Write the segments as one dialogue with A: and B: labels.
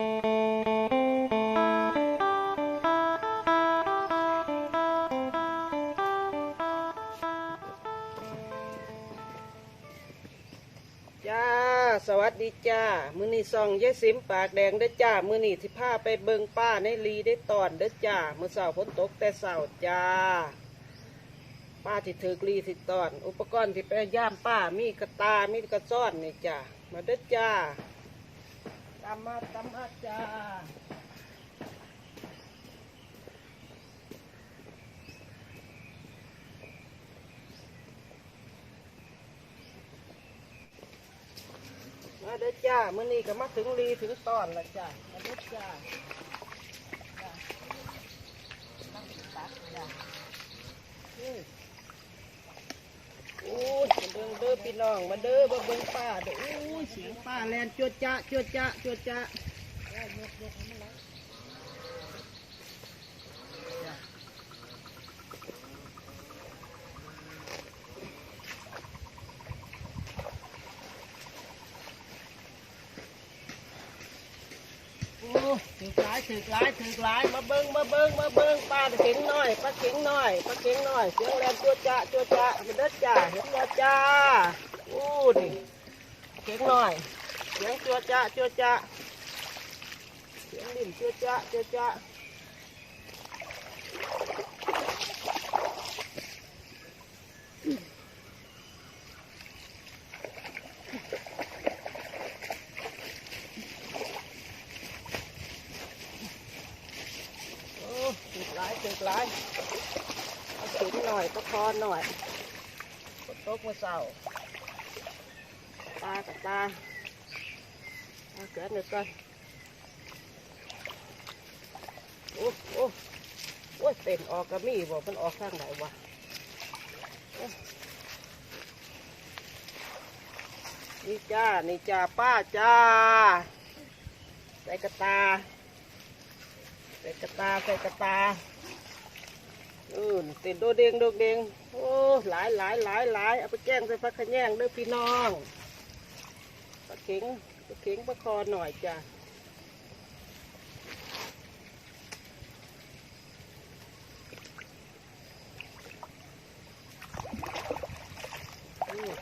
A: จ้า สวัสดีจ้า มือนี่ซองยายสิมปากแดงเด้อจ้า มือนี่สิพาไปเบิงป้าในลีได้ตอนเด้อจ้า มือเสาฝนตกแต่เสาจ้า ป้าที่ถือกลีสิตอน อุปกรณ์ที่ไปย่ามป้ามีกระตา มีกระซ้อนนี่จ้า มาเด้อจ้า ตามมาตมมาจ้ามาเด้อจ้า มื้อนี้ก็มาถึงรีถึงตอนละจ้า มาเด้อจ้าจ้านั่งตักจ้าอือโอ้ยมาเบิ่งเด้อพี่ น้องมาเด้อมาเบิ่งป้าเด้อโอ้ยเสียงป้าแลนจวดจ้าจวดจ้าจวดจ้าจ้า ถือหลายถือหลายถือหลายมาเบิ้งมาเบิ้งมาเบิ้งป้าเข็งน้อยป้าเข็งน้อยป้าเข็งน้อยเสียงแลนจวดจ้าจวดจ้ามาเด้อจ้าเห็นแล้วจ้าโอ้ดิเข็งน้อยเสียงจวดจ้าจวดจ้าเสียงดิ่มจวดจ้าจวดจ้า โอ้ถึก หลายถึกหลาเอาถึงหน่อยประคอหน่อยกดโต๊ะมาเสาตากับตาเอาเกิดหนึ่งก่อนโอ้โอ้โอ้เต้นออกกระมี่บอกมันออกข้างไหนวะนี่จ้า นี่จ้า ป้าจ้า ใส่กระตา ใส่กระตา ใส่กระตา อืนติดโดเดงโดเดงโอ้หลายหลายหลายหลายเอาไปแกงใส่ผักขะแยงเด้อพี่น้องปลาเข็งปลาเข็งปลาคอหน่อยจ้ะนี่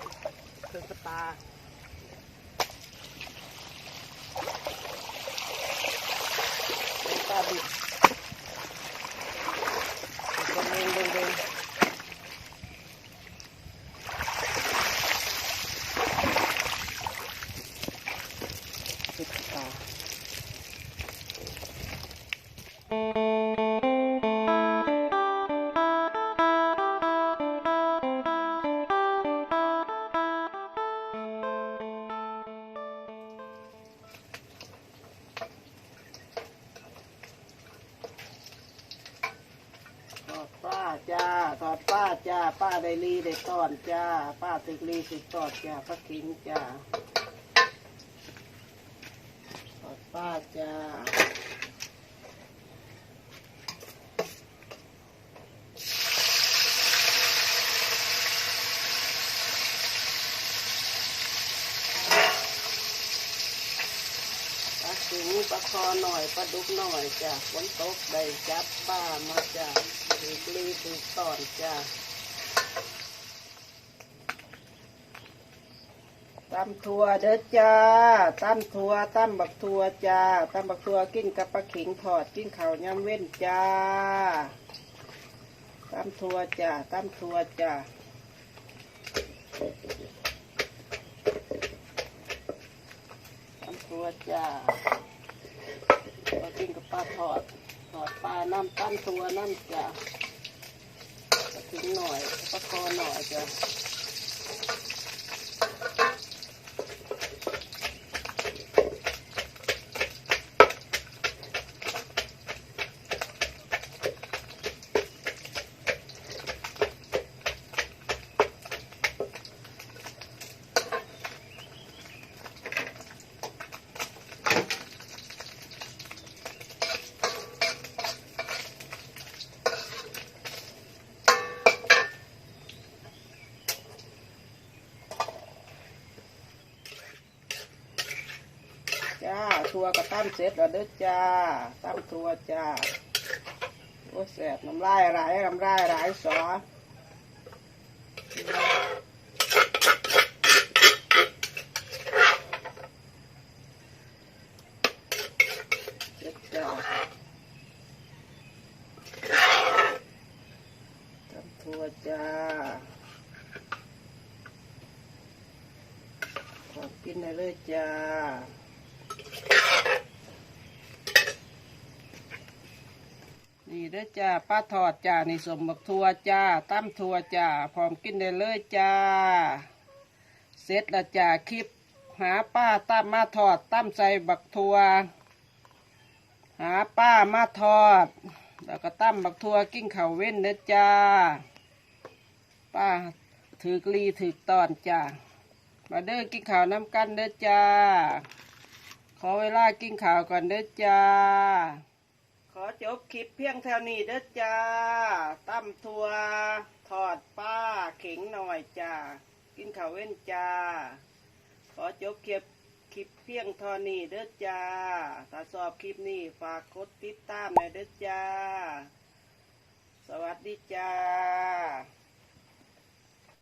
A: เครื่องกระตาเครื่องตาดิบ เด้งเด้งเด้งติดตาทอด ป้าจ้าทอดป้าจ้า ป้าได้ลีได้ตอนจ้า ป้าตึกลีตึกตอดจ้าป้าขิงจ้าทอดป้าจ้าสิงปลา คอหน่อยปลาดุกหน่อยจ้ะฝนตกได้จับป้ามาจ้ะถือกลีถือตอนจ้ะตำทัวเด้อจ้าตำทัวตำบักทัวจ้าตำบักทัวกินกับปลาขิงทอดกินข้าวยำเว้นจ้าตำทัวจ้าตำทัวจ้าตำทัวจ้า ปลากินกับปลาทอดทอดปลาน้ำตั้นตัวน้ำจ้ะถึงหน่อยปลาคอหน่อยจ้ะัวก็ตั้มเสร็จแล้วเด้อจ้าตั้มทัวจ้าโอ้แสบน้ำลายไหลน้ำลายไหลสอเสร็จจ้าตั้มทัวจ้าขอกินได้เลยจ้า เด้อจ้าป้าทอดจ้านี่สมบักทัวจ้าตั้มทัวจ้าพร้อมกินได้เลยจ้าเสร็จล้วจ้าคลิป หาป้าตั้มมาทอดตั้มใส่บักทัว หาป้ามาทอด แล้วก็ตั้มบักทัวกิ้งเข่าวเว้นเด้อจ้า ป้าถือกลีถือตอนจ้ามาเด้อกินข้าวน้ำกันเด้อจ้า ขอเวลากินข้าวก่อนเด้อจ้า อจบคลิปเพียงเท่านี้เด้อจ้าตั้มทัวถอดป้าเข็งหน่อยจ้า กินข้าวเว้นจ้า ขอจบคลิปคลิปเพียงเท่านี้เด้อจ้า ถ้าชอบคลิปนี้ฝากกดติดตามหน่อยเด้อจ้า สวัสดีจ้า